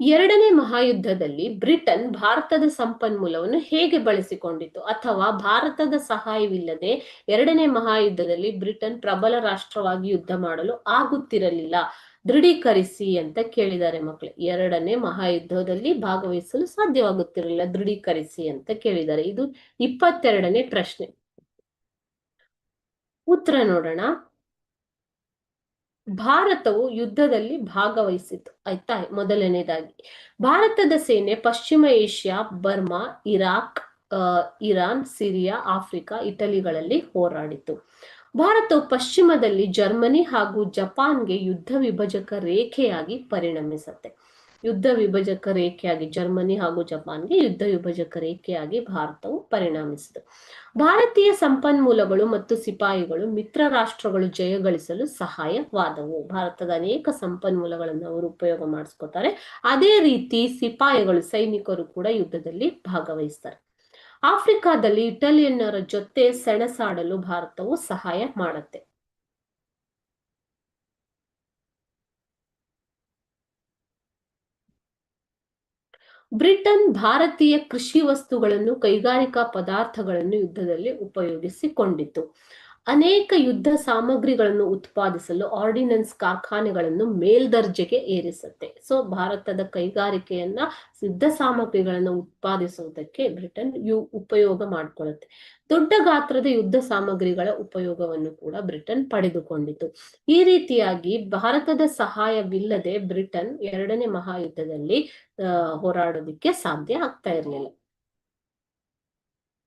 ಎರಡನೇ ಮಹಾಯುದ್ಧದಲ್ಲಿ ಬ್ರಿಟನ್ ಭಾರತದ ಸಂಪನ್ಮೂಲವನ್ನು ಹೇಗೆ ಬಳಸಿಕೊಂಡಿತು ಅಥವಾ ಭಾರತದ ಸಹಾಯವಿಲ್ಲದೆ ಎರಡನೇ ಮಹಾಯುದ್ಧದಲ್ಲಿ ಬ್ರಿಟನ್ ಪ್ರಬಲ ರಾಷ್ಟ್ರವಾಗಿ ಯುದ್ಧ ಮಾಡಲು ಆಗುತ್ತಿರಲಿಲ್ಲ? ದೃಢೀಕರಿಸಿ ಅಂತ ಕೇಳಿದ್ದಾರೆ ಮಕ್ಕಳು ಎರಡನೇ ಮಹಾಯುದ್ಧದಲ್ಲಿ ಭಾಗವಹಿಸಲು ಸಾಧ್ಯವಾಗುತ್ತಿರಲಿಲ್ಲ. ದೃಢೀಕರಿಸಿ ಅಂತ ಕೇಳಿದ್ದಾರೆ. ಇದು ಇಪ್ಪತ್ತೆರಡನೇ ಪ್ರಶ್ನೆ. ಉತ್ತರ ನೋಡೋಣ. ಭಾರತವು ಯುದ್ಧದಲ್ಲಿ ಭಾಗವಹಿಸಿತು. ಆಯ್ತಾ? ಮೊದಲನೇದಾಗಿ. ಭಾರತದ ಸೇನೆ ಪಶ್ಚಿಮ Asia, Burma, Iraq Iran, Syria, Africa, ಇಟಲಿಗಳಲ್ಲಿ ಹೋರಾಡಿತು. ಭಾರತವು ಪಶ್ಚಿಮದಲ್ಲಿ ಜರ್ಮನಿ ಹಾಗೂ ಜಪಾನ್ಗೆ ಯುದ್ಧ ವಿಭಜಕ ರೇಖೆಯಾಗಿ ಪರಿಣಮಿಸುತ್ತೆ. ಯುದ್ಧ ವಿಭಜಕ ರೇಖೆಯಾಗಿ ಜರ್ಮನಿ ಹಾಗೂ ಜಪಾನ್ಗೆ ಯುದ್ಧ ವಿಭಜಕ ರೇಖೆಯಾಗಿ ಭಾರತವು ಪರಿಣಮಿಸಿತು ಭಾರತೀಯ ಸಂಪನ್ಮೂಲಗಳು ಮತ್ತು ಸಿಪಾಯಿಗಳು ಮಿತ್ರ ರಾಷ್ಟ್ರಗಳು ಜಯಗಳಿಸಲು ಸಹಾಯವಾದವು. ಭಾರತದ ಅನೇಕ ಸಂಪನ್ಮೂಲಗಳನ್ನು ಅವರು ಉಪಯೋಗ ಮಾಡಿಸ್ಕೋತಾರೆ. ಅದೇ ರೀತಿ ಸಿಪಾಯಿಗಳು, ಸೈನಿಕರು ಕೂಡ ಯುದ್ಧದಲ್ಲಿ ಭಾಗವಹಿಸ್ತಾರೆ. ಆಫ್ರಿಕಾದಲ್ಲಿ ಇಟಾಲಿಯನ್ನರ ಜೊತೆ ಸೆಣಸಾಡಲು ಭಾರತವು ಸಹಾಯ ಮಾಡುತ್ತೆ. ಬ್ರಿಟನ್ ಭಾರತೀಯ ಕೃಷಿ ವಸ್ತುಗಳನ್ನು ಕೈಗಾರಿಕಾ ಪದಾರ್ಥಗಳನ್ನು ಯುದ್ಧದಲ್ಲಿ ಉಪಯೋಗಿಸಿಕೊಂಡಿತು. ಅನೇಕ ಯುದ್ಧ ಸಾಮಗ್ರಿಗಳನ್ನು ಉತ್ಪಾದಿಸಲು ಆರ್ಡಿನೆನ್ಸ್ ಕಾರ್ಖಾನೆಗಳನ್ನು ಮೇಲ್ದರ್ಜೆಗೆ ಏರಿಸುತ್ತೆ. ಸೊ ಭಾರತದ ಕೈಗಾರಿಕೆಯನ್ನ ಯುದ್ಧ ಸಾಮಗ್ರಿಗಳನ್ನು ಉತ್ಪಾದಿಸುವುದಕ್ಕೆ ಬ್ರಿಟನ್ ಯು ಉಪಯೋಗ ಮಾಡಿಕೊಳ್ಳುತ್ತೆ. ದೊಡ್ಡ ಗಾತ್ರದ ಯುದ್ಧ ಸಾಮಗ್ರಿಗಳ ಉಪಯೋಗವನ್ನು ಕೂಡ ಬ್ರಿಟನ್ ಪಡೆದುಕೊಂಡಿತು. ಈ ರೀತಿಯಾಗಿ ಭಾರತದ ಸಹಾಯವಿಲ್ಲದೆ ಬ್ರಿಟನ್ ಎರಡನೇ ಮಹಾಯುದ್ಧದಲ್ಲಿ ಹೋರಾಡೋದಿಕ್ಕೆ ಸಾಧ್ಯ ಆಗ್ತಾ ಇರಲಿಲ್ಲ.